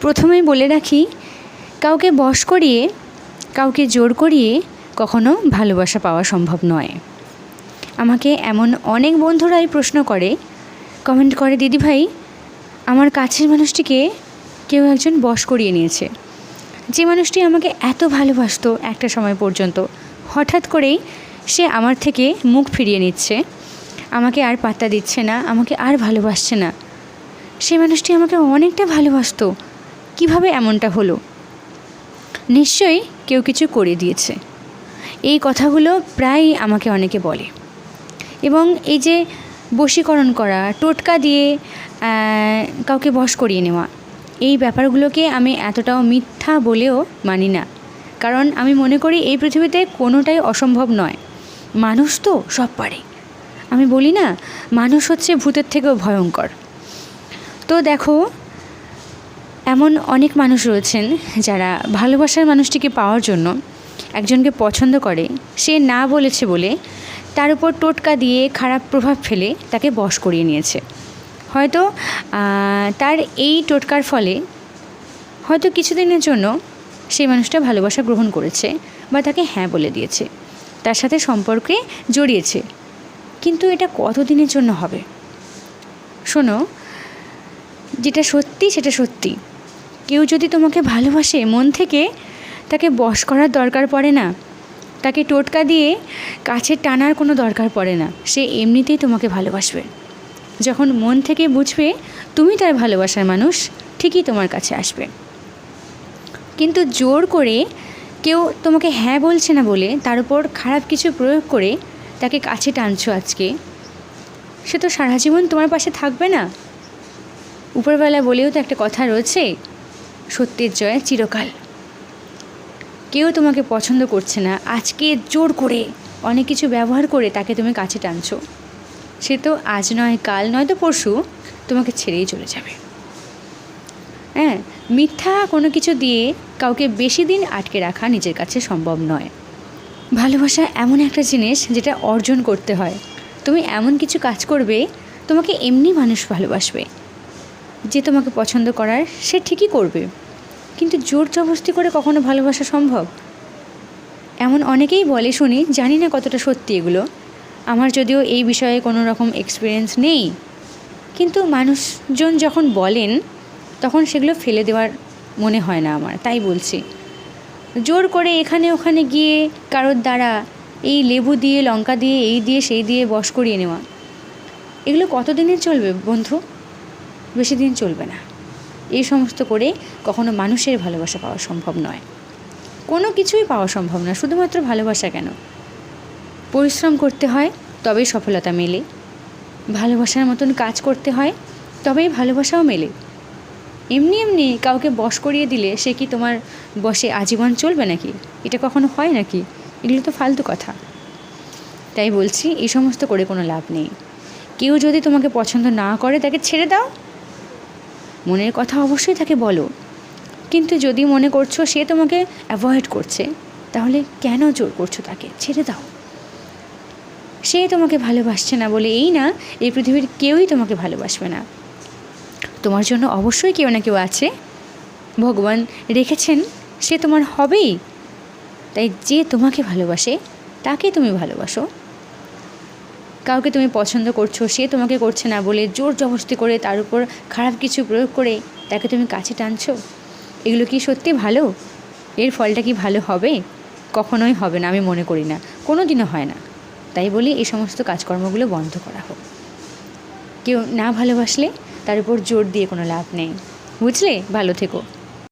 প্রথমেই বলে রাখি, কাউকে বশ করিয়ে, কাউকে জোর করিয়ে কখনো ভালোবাসা পাওয়া সম্ভব নয়। আমাকে এমন অনেক বন্ধুরাই প্রশ্ন করে, কমেন্ট করে দিদিভাই আমার কাছের মানুষটিকে কেউ একজন বশ করিয়ে নিয়েছে। যে মানুষটি আমাকে এত ভালোবাসত একটা সময় পর্যন্ত, হঠাৎ করেই সে আমার থেকে মুখ ফিরিয়ে নিচ্ছে। আমাকে আর পাত্তা দিচ্ছে না, আমাকে আর ভালোবাসছে না। সে মানুষটি আমাকে অনেকটা ভালোবাসতো কীভাবে এমনটা হলো? নিশ্চয়ই কেউ কিছু করে দিয়েছে। এই কথাগুলো প্রায়ই আমাকে অনেকে বলে। এবং এই যে বশীকরণ করা, টোটকা দিয়ে কাউকে বশ করিয়ে নেওয়া, এই ব্যাপারগুলোকে আমি এতটাও মিথ্যা বলেও মানি না। কারণ আমি মনে করি এই পৃথিবীতে কোনোটাই অসম্ভব নয়। মানুষ তো সব পারে। আমি বলি না, মানুষ হচ্ছে ভূতের থেকেও ভয়ঙ্কর। তো দেখো এমন অনেক মানুষ রয়েছেন যারা ভালোবাসার মানুষটিকে পাওয়ার জন্য একজনকে পছন্দ করে। সে না বলেছে বলে তার উপর টোটকা দিয়ে খারাপ প্রভাব ফেলে তাকে বশ করিয়ে নিয়েছে। হয়তো তার এই টোটকার ফলে হয়তো কিছুদিনের জন্য সেই মানুষটা ভালোবাসা গ্রহণ করেছে বা তাকে হ্যাঁ বলে দিয়েছে। তার সাথে সম্পর্কে জড়িয়েছে। কিন্তু এটা কতদিনের জন্য হবে? শোনো, যেটা সত্যি সেটা সত্যি। কেউ যদি তোমাকে ভালোবাসে মন থেকে, তাকে বশ করার দরকার পড়ে না। তাকে টোটকা দিয়ে কাছে টানার কোনো দরকার পড়ে না। সে এমনিতেই তোমাকে ভালোবাসবে। যখন মন থেকে বুঝবে তুমি তার ভালোবাসার মানুষ, ঠিকই তোমার কাছে আসবে। কিন্তু জোর করে কেউ তোমাকে হ্যাঁ বলছে না বলে তার উপর খারাপ কিছু প্রয়োগ করে তাকে কাছে টানছো আজকে, সে তো সারা জীবন তোমার পাশে থাকবে না। উপরবেলা বলেও তো একটা কথা রয়েছে সত্যের জয় চিরকাল। কেউ তোমাকে পছন্দ করছে না। আজকে জোর করে, অনেক কিছু ব্যবহার করে তাকে তুমি কাছে টানছো। সে তো আজ নয়, কাল নয় তো পরশু, তোমাকে ছেড়েই চলে যাবে। হ্যাঁ মিথ্যা কোনো কিছু দিয়ে কাউকে বেশি দিন আটকে রাখা নিজের কাছে সম্ভব নয়। ভালোবাসা এমন একটা জিনিস যেটা অর্জন করতে হয়। তুমি এমন কিছু কাজ করবে, তোমাকে এমনি মানুষ ভালোবাসবে। যে তোমাকে পছন্দ করার, সে ঠিকই করবে। কিন্তু জোর জবস্তি করে কখনো ভালোবাসা সম্ভব? এমন অনেকেই বলে শুনি, জানি না কতটা সত্যি এগুলো। আমার যদিও এই বিষয়ে কোনো রকম এক্সপিরিয়েন্স নেই। কিন্তু মানুষজন যখন বলেন, তখন সেগুলো ফেলে দেওয়ার মনে হয় না আমার, তাই বলছি। জোর করে এখানে ওখানে গিয়ে কারোর দ্বারা এই লেবু দিয়ে, লঙ্কা দিয়ে, এই দিয়ে, সেই দিয়ে বশ করিয়ে নেওয়া। এগুলো কতদিনের চলবে বন্ধু? বেশি দিন চলবে না। এই সমস্ত করে কখনো মানুষের ভালোবাসা পাওয়া সম্ভব নয়। কোনো কিছুই পাওয়া সম্ভব না, শুধুমাত্র ভালোবাসা কেন? পরিশ্রম করতে হয়, তবেই সফলতা মেলে। ভালোবাসার মতন কাজ করতে হয়, তবেই ভালোবাসাও মেলে। এমনি এমনি কাউকে বশ করিয়ে দিলে সে কি তোমার বসে আজীবন চলবে নাকি? এটা কখনো হয় নাকি? এগুলো তো ফালতু কথা। তাই বলছি, এই সমস্ত করে কোনো লাভ নেই। কেউ যদি তোমাকে পছন্দ না করে, তাকে ছেড়ে দাও। মনের কথা অবশ্যই তাকে বলো। কিন্তু যদি মনে করছ সে তোমাকে অ্যাভয়েড করছে, তাহলে কেন জোর করছ তাকে? ছেড়ে দাও। সে তোমাকে ভালোবাসছে না বলে এই না, এই পৃথিবীর কেউই তোমাকে ভালোবাসবে না। তোমার জন্য অবশ্যই কেউ না কেউ আছে। ভগবান রেখেছেন, সে তোমার হবেই। তাই যে তোমাকে ভালোবাসে, তাকে তুমি ভালোবাসো। কাউকে তুমি পছন্দ করছ, সে তোমাকে করছে না বলে জোর জবস্তি করে তার উপর খারাপ কিছু প্রয়োগ করে তাকে তুমি কাছে টানছো? এগুলো কি সত্যি ভালো? এর ফলটা কি ভালো হবে? কখনোই হবে না, আমি মনে করি না। কোনো দিনও হয় না। তাই বলি, এই সমস্ত কাজকর্মগুলো বন্ধ করা হোক। কেউ না ভালোবাসলে তার উপর জোর দিয়ে কোনো লাভ নেই। বুঝলে? ভালো থেকো।